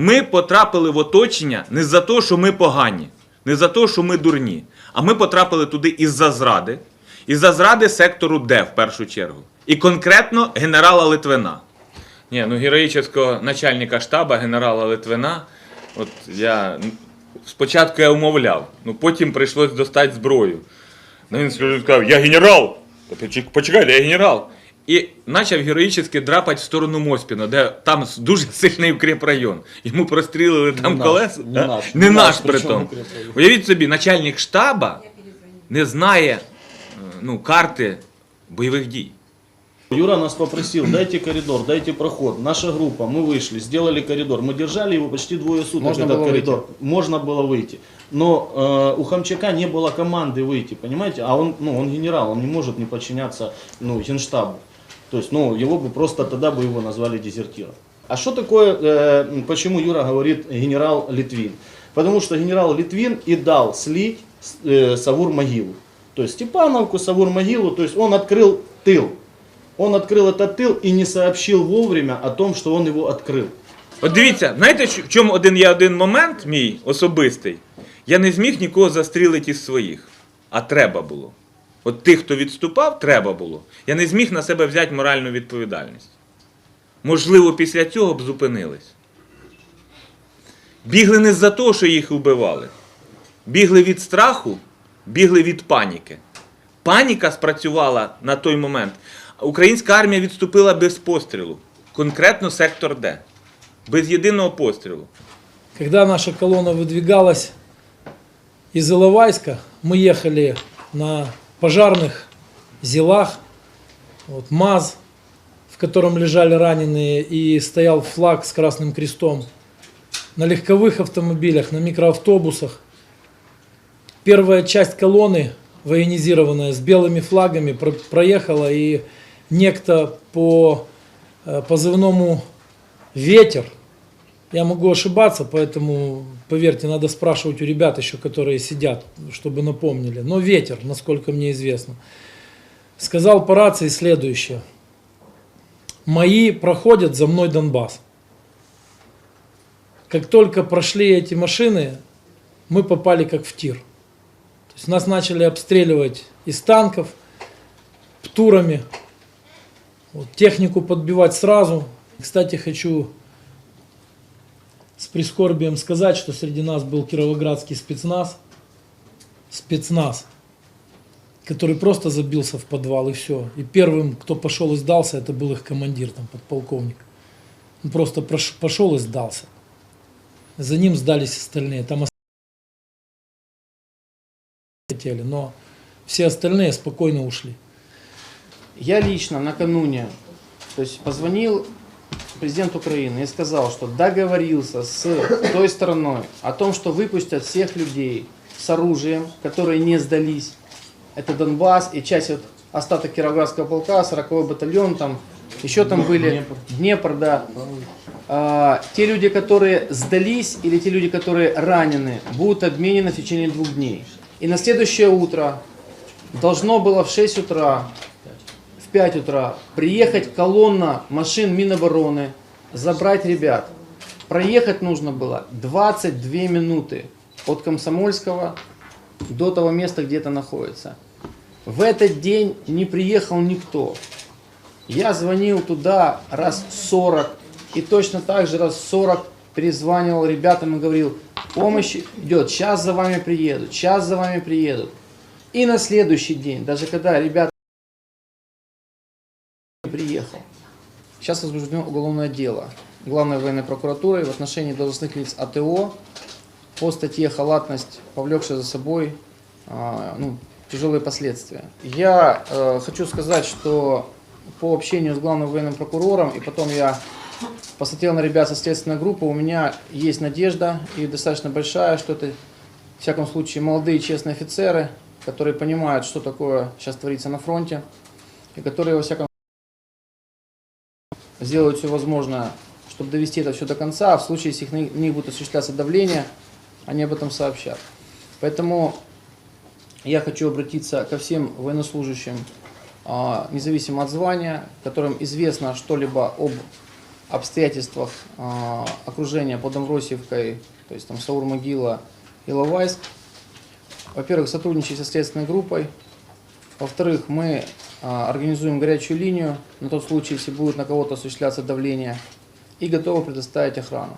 Ми потрапили в оточення не за те, що ми погані, не за те, що ми дурні, а ми потрапили туди із-за зради, із-за зради сектору Д в першу чергу. І конкретно генерала Литвина. Ні, ну героїчного начальника штаба генерала Литвина. От я спочатку я умовляв, ну потім прийшлось достати зброю. Ну він сказав, я генерал! Почекайте, я генерал. І почав героїчно драпати в сторону Моспіна, де там с- дуже сильний укріпрайон. Йому прострілили там наш, колеса. не да? наш, не не наш наш, при причому тому. укріпрайон. Уявіть собі, начальник штаба не знає е, ну, карти бойових дій. Юра нас попросил, дайте коридор, дайте проход. Наша группа, мы вышли, сделали коридор. Мы держали его почти двое суток, Можно этот было коридор. Можно было выйти. Но э, у Хамчака не было команды выйти, понимаете? А он, ну, он генерал, он не может не подчиняться ну, генштабу. То есть, ну, его бы просто тогда бы его назвали дезертиром. А что такое, э, почему Юра говорит генерал Литвин? Потому что генерал Литвин и дал слить э, Савур могилу. То есть Степановку, Савур могилу, то есть он открыл тыл. Он открыл этот тыл и не сообщил вовремя о том, что он его открыл. От дивіться, знаєте, що- в чому один є один момент мій особистий? Я не зміг нікого застрілити із своїх, а треба було. От тих, хто відступав, треба було. Я не зміг на себе взяти моральну відповідальність. Можливо, після цього б зупинились. Бігли не за те, що їх вбивали. Бігли від страху, бігли від паніки. Паніка спрацювала на той момент. Українська армія відступила без пострілу. Конкретно сектор Д. Без єдиного пострілу. Когда наша колонна выдвигалась из Иловайска, мы ехали на пожарных зилах, вот МАЗ, в котором лежали раненые, и стоял флаг с красным крестом. На легковых автомобилях, на микроавтобусах. Первая часть колонны, военизированная, с белыми флагами, про- проехала, и некто по э, позывному «Ветер» Я могу ошибаться, поэтому, поверьте, надо спрашивать у ребят еще, которые сидят, чтобы напомнили. Но ветер, насколько мне известно, сказал по рации следующее. Мои проходят за мной Донбасс. Как только прошли эти машины, мы попали как в тир. То есть нас начали обстреливать из танков, птурами, вот, технику подбивать сразу. Кстати, хочу с прискорбием сказать, что среди нас был кировоградский спецназ, спецназ, который просто забился в подвал и все. И первым, кто пошел и сдался, это был их командир, там, подполковник. Он просто пошел и сдался. За ним сдались остальные. Там хотели, но все остальные спокойно ушли. Я лично накануне то есть позвонил президент Украины и сказал, что договорился с той стороной о том, что выпустят всех людей с оружием, которые не сдались. Это Донбасс и часть вот остаток Кировоградского полка, 40 батальон, там еще там были Днепр, да. А, те люди, которые сдались или те люди, которые ранены, будут обменены в течение двух дней. И на следующее утро должно было в 6 утра в 5 утра приехать колонна машин Минобороны, забрать ребят. Проехать нужно было 22 минуты от Комсомольского до того места, где это находится. В этот день не приехал никто. Я звонил туда раз 40 и точно так же раз 40 перезванивал ребятам и говорил, помощь идет, сейчас за вами приедут, сейчас за вами приедут. И на следующий день, даже когда ребята приехал. Сейчас возбуждено уголовное дело Главной военной прокуратурой в отношении должностных лиц АТО по статье «Халатность, повлекшая за собой а, ну, тяжелые последствия». Я э, хочу сказать, что по общению с главным военным прокурором, и потом я посмотрел на ребят со следственной группы, у меня есть надежда, и достаточно большая, что это, в всяком случае, молодые честные офицеры, которые понимают, что такое сейчас творится на фронте, и которые, во всяком сделают все возможное, чтобы довести это все до конца, а в случае, если на них будет осуществляться давление, они об этом сообщат. Поэтому я хочу обратиться ко всем военнослужащим, а, независимо от звания, которым известно что-либо об обстоятельствах а, окружения под Амвросиевкой, то есть там Саур-Могила, Иловайск. Во-первых, сотрудничать со следственной группой. Во-вторых, мы а, организуем горячую линию на тот случай, если будет на кого-то осуществляться давление. И готовы предоставить охрану.